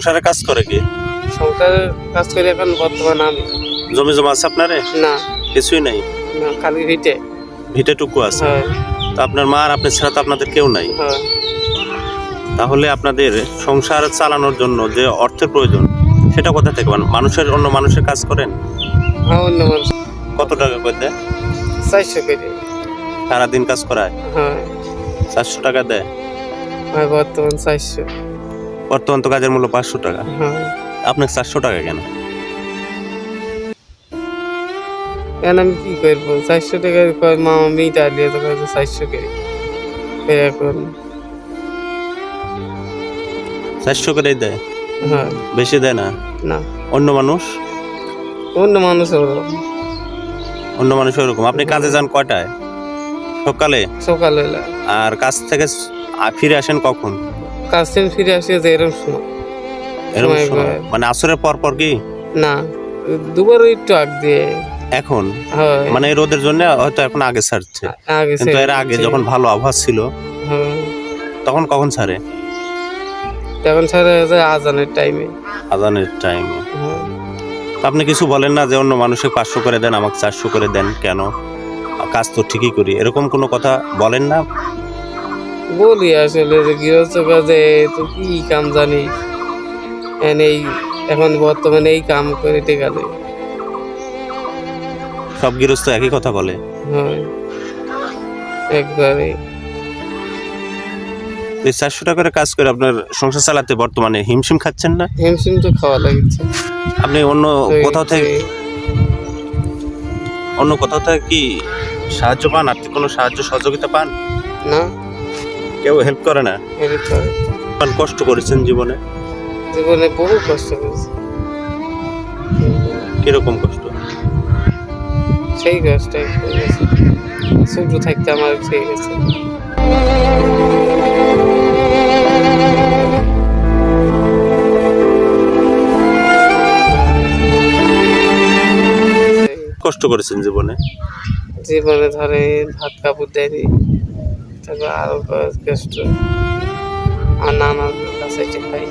সংসারে কাজ করে কি? সংসারের কাজ করে এখন বর্তমান আমি। জমি জমা আছে আপনারে? না। কিছুই নাই? না খালি ভিটে। ভিটেটুকু আছে। তো আপনার মা আর আপনার ছাড়া তো আপনাদের কেউ নাই? হ্যাঁ। তাহলে আপনাদের সংসার চালানোর জন্য যে অর্থের প্রয়োজন সেটা কোথা থেকে পান? মানুষের অন্য মানুষের কাজ করেন? হ্যাঁ অন্য মানুষ। কত টাকা করে দেয়? চারশো করে। সারাদিন কাজ করায়? হ্যাঁ। চারশো টাকা দেয়? হ্যাঁ বর্তমান চারশো। বর্তমান তো কাজের মূল্য পাঁচশো টাকা। আপনার চারশো টাকা কেন? এখন আমি কি করব? চারশো টাকা কয় মা আমি ডালিয়ে তো কয় চারশো করে। এখন। চারশো করেই দেয়? হ্যাঁ। বেশি দেয় না? না। অন্য মানুষ? অন্য মানুষ ওরকম। অন্য মানুষ ওরকম। আপনি কাজে যান কয়টায়? সকালে? সকালবেলা আর কাজ থেকে ফিরে আসেন কখন? কাজ থেকে ফিরে আসে যে এরকম সময় এরকম সময় সময়? মানে আসরের পর পর কি? না দুবার একটু আগ দিয়ে। এখন? মানে এই রোদের জন্য হয়তো এখন আগে ছাড়ছে। কিন্তু এর আগে যখন ভালো আবহাওয়া ছিল তখন কখন ছাড়ে? তখন ছাড়া আজানের টাইমে আজানের টাইমে আপনি কিছু বলেন না যে অন্য মানুষকে পাঁচশো করে দেন আমাকে চারশো করে দেন কেন? কাজ তো ঠিকই করি। এরকম কোনো কথা বলেন না? বলি আসলে যে গৃহস্থ কাজে তো কি কাম জানি? এই এখন বর্তমানে এই কাম করে টেকালে সব গৃহস্থ একই কথা বলে। হয়। একবারে। এই চারশো টাকা করে কাজ করে আপনার সংসার চালাতে বর্তমানে হিমশিম খাচ্ছেন না? হিমশিম তো খাওয়া লাগছে। আপনি অন্য কোথাও থেকে অন্য কোথাও থেকে কি সাহায্য পান? আর্থিক কোনো সাহায্য সহযোগিতা পান? না। কেউ হেল্প করে না। তো কষ্ট করেছেন জীবনে? জীবনে বহু কষ্ট করেছি। কীরকম কষ্ট? সেই গেছে ছোট থাকতে আমার সেই গেছে কষ্ট করেছেন জীবনে? জীবনে ধরে ভাত কাপড় দেয়নি। তারপর আরও কষ্ট আর নানার কাছে খাই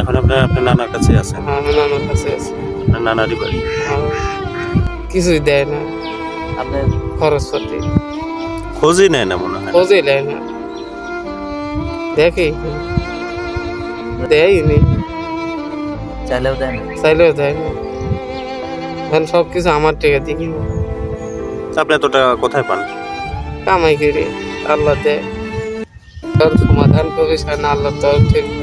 এখন আপনার আপনার নানার কাছে আছেন। হ্যাঁ, আমি নানার কাছে আছি। আপনার নানারই বাড়ি। আর কিছুই দেয় না। আপনার খরচ পাতি। খোঁজই নেয় না মনে হয়। খোঁজই দেয় না। দেখি। দেয়নি চাইলেও দেন চাইলেও দেয় না। এখন সব কিছু আমার টেকা দেখি। আপনি এত টাকা কোথায় পান? কামাই করে। আল্লাহ সমাধান করিস আল্লাহ তো থেকে